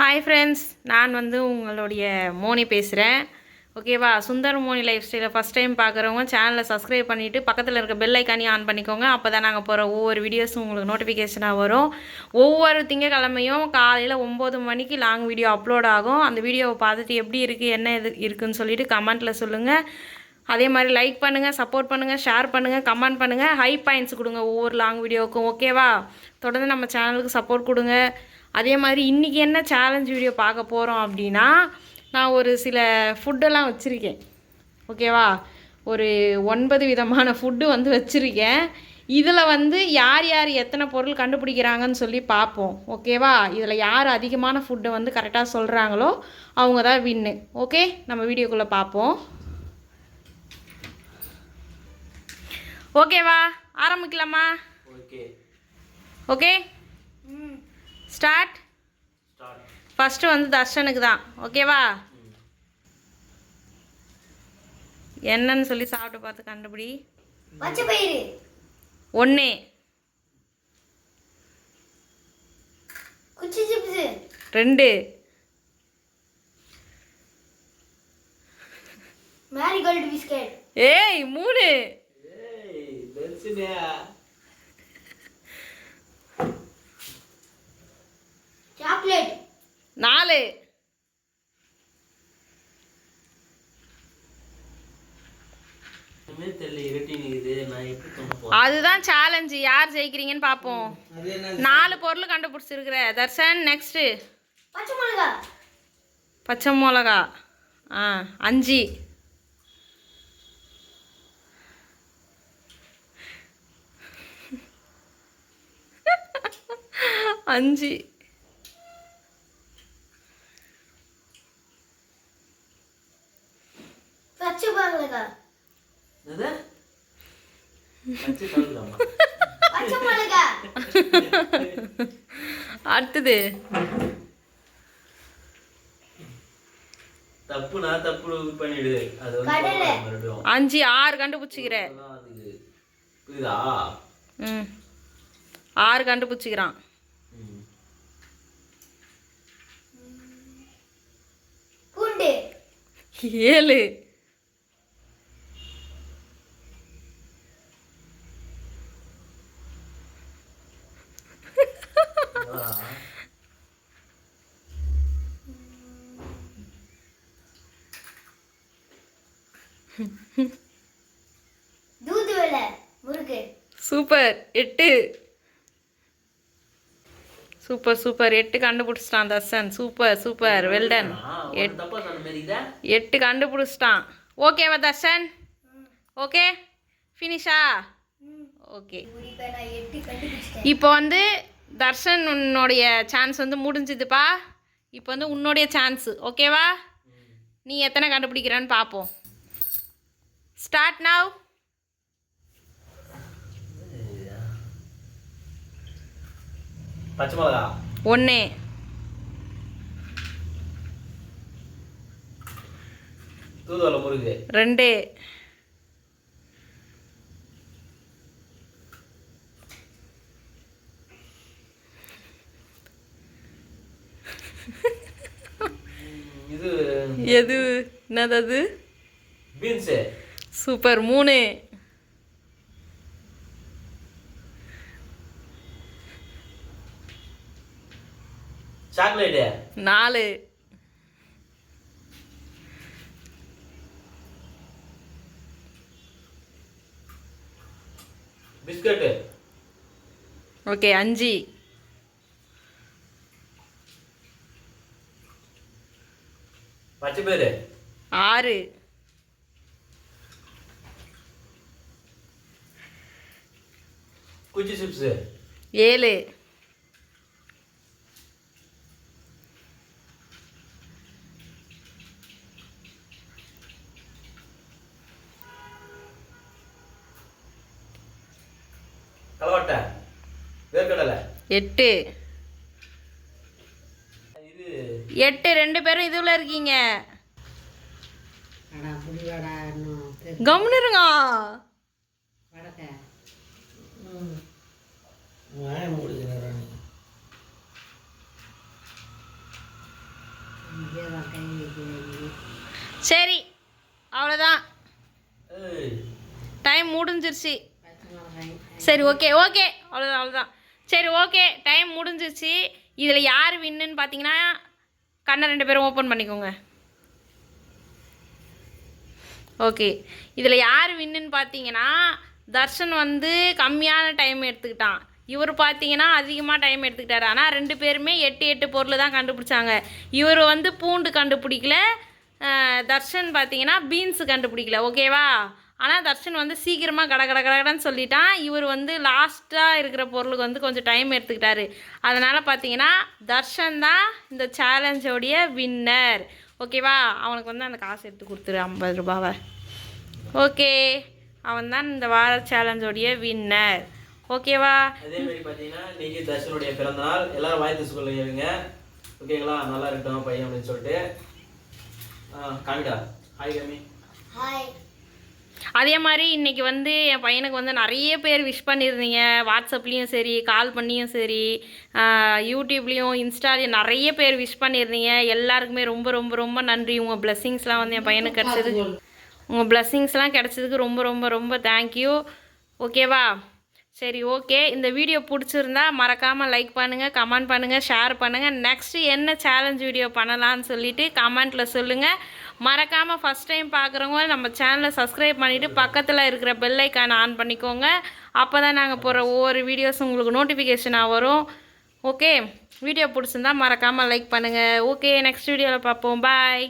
Hi friends நான் வந்து உங்களுடைய மோனி பேசுகிறேன் ஓகேவா சுந்தர் மோனி லைஃப் ஸ்டைலை ஃபஸ்ட் டைம் பார்க்குறவங்க சேனலை சப்ஸ்கிரைப் பண்ணிவிட்டு பக்கத்தில் இருக்க பெல் ஐக்கானையும் ஆன் பண்ணிக்கோங்க. அப்போ தான் நாங்கள் போகிற ஒவ்வொரு வீடியோஸும் உங்களுக்கு நோட்டிஃபிகேஷனாக வரும். ஒவ்வொரு திங்கக்கிழமையும் காலையில் ஒம்பது மணிக்கு லாங் வீடியோ அப்லோட் ஆகும். அந்த வீடியோவை பார்த்துட்டு எப்படி இருக்குது என்ன இது இருக்குன்னு சொல்லிவிட்டு கமெண்ட்டில் சொல்லுங்கள் அதே மாதிரி லைக் பண்ணுங்கள் சப்போர்ட் பண்ணுங்கள் ஷேர் பண்ணுங்கள் கமெண்ட் பண்ணுங்கள் ஹை பாயிண்ட்ஸ் கொடுங்க ஒவ்வொரு லாங் வீடியோவுக்கும் ஓகேவா தொடர்ந்து நம்ம சேனலுக்கு சப்போர்ட் கொடுங்க. அதே மாதிரி இன்றைக்கி என்ன சேலஞ்ச் வீடியோ பார்க்க போகிறோம் அப்படின்னா நான் ஒரு சில ஃபுட்டெல்லாம் வச்சுருக்கேன். ஓகேவா ஒரு ஒன்பது விதமான ஃபுட்டு வந்து வச்சுருக்கேன். இதில் வந்து யார் யார் எத்தனை பொருள் கண்டுபிடிக்கிறாங்கன்னு சொல்லி பார்ப்போம். ஓகேவா இதில் யார் அதிகமான ஃபுட்டை வந்து கரெக்டாக சொல்கிறாங்களோ அவங்க தான் வின்னு ஓகே நம்ம வீடியோக்குள்ளே பார்ப்போம். ஓகேவா ஆரம்பிக்கலாமா? ஓகே ஓகே ஸ்டார்ட் ஃபஸ்ட்டு வந்து தர்ஷனுக்கு தான். ஓகேவா என்னன்னு சொல்லி சாப்பிட்டு பார்த்து கண்டுபிடி. பச்சை பயிறு. ஒன்று ரெண்டு. Marigold biscuit. ஏய் மூணு. ஏய் பென்சிலே போறேன் அதுதான் சேலஞ்சு யார் ஜெயிக்கிறீங்கன்னு பார்ப்போம் நாலு பொருள் கண்டுபிடிச்சிருக்கிற. தர்ஷன் நெக்ஸ்ட்டு பச்சை மிளகா. பச்சை மிளகா. ஆ அஞ்சு. அஞ்சு பச்சை மிளகா என்னது பச்சை கலந்துடாமா பச்சை மிளகா அடுத்தது. தப்புனா தப்பு இது பண்ணிடு அது வந்து கடலை. சொல்லக்கூடாது மறுபடியும். அஞ்சு ஆறு கண்டுபிடிச்சிக்கிற. அப்பதான் அது புரியுதா? ம். ஆறு கண்டுபிடிச்சிக்கிறான். ஏழு. தூதுவளை முருகு. சூப்பர். எட்டு. Super super. எட்டு கண்டுபிடிச்சிட்டான் Darshan. Super super. Well done? எட்டு கண்டுபிடிச்சிட்டான். ஓகேவா தர்ஷன்? ஓகே ஃபினிஷா ஓகே இப்போ வந்து தர்ஷன் உன்னுடைய சான்ஸ் வந்து முடிஞ்சுதுப்பா. இப்போ வந்து உன்னுடைய சான்ஸு ஓகேவா நீ எத்தனை கண்டுபிடிக்கிறன்னு பார்ப்போம் ஸ்டார்ட் நவ் பச்சை மிளகா. ஒன்று தூதுவளை முருகு ரெண்டு. இது எது? என்னது அது? பீன்ஸு. சூப்பர் மூணு. சாக்லேட்டு. நாலு. பிஸ்கட்டு. ஓகே அஞ்சு. பச்சை பேரு ஆறு. குச்சி சிப்ஸு ஏழு. கலவட்டை. வேர்க்கடலை. எட்டு. இது. எட்டு ரெண்டு பேரும் இதுல இருக்கீங்க. வாய மூடுகிறேன் சரி அவ்வளோதான் ஏய் டைம் முடிஞ்சிருச்சு. சரி ஓகே ஓகே அவ்வளோதான் அவ்வளோதான் சரி ஓகே டைம் முடிஞ்சிச்சு இதில் யார் வின்னுன்னு பார்த்தீங்கன்னா கண்ணை ரெண்டு பேரும் ஓப்பன் பண்ணிக்கோங்க. ஓகே இதில் யார் வின்னுன்னு பார்த்தீங்கன்னா தர்ஷன் வந்து கம்மியான டைம் எடுத்துக்கிட்டான். இவர் பார்த்தீங்கன்னா அதிகமாக டைம் எடுத்துக்கிட்டாரு. ஆனால் ரெண்டு பேருமே எட்டு எட்டு பொருள் தான் கண்டுபிடிச்சாங்க. இவர் வந்து பூண்டு கண்டுபிடிக்கல. தர்ஷன் பார்த்தீங்கன்னா பீன்ஸ் கண்டுபிடிக்கல. ஓகேவா ஆனால் தர்ஷன் வந்து சீக்கிரமாக கட கட கடன்னு சொல்லிட்டான். இவர் வந்து லாஸ்ட்டாக இருக்கிற பொருளுக்கு வந்து கொஞ்சம் டைம் எடுத்துக்கிட்டாரு. அதனால் பார்த்தீங்கன்னா தர்ஷன் தான் இந்த சேலஞ்சோடைய வின்னர் ஓகேவா அவனுக்கு வந்து அந்த காசு எடுத்து கொடுத்துரு ஐம்பது ரூபாவை. ஓகே அவன் தான் இந்த வார சேலஞ்சோடைய வின்னர் ஓகேவா அதே மாதிரி பார்த்தீங்கன்னா இன்னைக்கு தர்ஷனுடைய பிறந்த நாள் எல்லாரும் வாழ்த்து சொல்லுங்க ஓகேங்களா நல்லா இருக்கட்டும் பையன் அப்படின்னு சொல்லிட்டு. ஆ, காமிடா ஹாய் கம்மி. ஹாய் அதே மாதிரி இன்னைக்கு வந்து என் பையனுக்கு வந்து நிறைய பேர் விஷ் பண்ணியிருந்தீங்க. வாட்ஸ்அப்லேயும் சரி கால் பண்ணியும் சரி யூடியூப்லேயும் இன்ஸ்டாலையும் நிறைய பேர் விஷ் பண்ணியிருந்தீங்க. எல்லாருக்குமே ரொம்ப ரொம்ப ரொம்ப நன்றி. உங்கள் பிளெஸ்ஸிங்ஸ்லாம் வந்து என் பையனுக்கு கிடச்சது உங்கள் பிளெஸ்ஸிங்ஸ்லாம் கிடச்சதுக்கு ரொம்ப ரொம்ப ரொம்ப தேங்க்யூ ஓகேவா சரி ஓகே இந்த வீடியோ பிடிச்சிருந்தா மறக்காமல் லைக் பண்ணுங்கள் கமெண்ட் பண்ணுங்கள் ஷேர் பண்ணுங்கள் நெக்ஸ்ட்டு என்ன சேலஞ்ச் வீடியோ பண்ணலாம்னு சொல்லிட்டு கமெண்ட்டில் சொல்லுங்கள் மறக்காமல் ஃபஸ்ட் டைம் பார்க்குறவங்க நம்ம சேனலை சப்ஸ்கிரைப் பண்ணிவிட்டு பக்கத்தில் இருக்கிற பெல்லைக்கான ஆன் பண்ணிக்கோங்க. அப்போ தான் நாங்கள் போகிற ஒவ்வொரு வீடியோஸும் உங்களுக்கு நோட்டிஃபிகேஷனாக வரும். ஓகே வீடியோ பிடிச்சிருந்தா மறக்காமல் லைக் பண்ணுங்கள் ஓகே நெக்ஸ்ட் வீடியோவில் பார்ப்போம். பாய்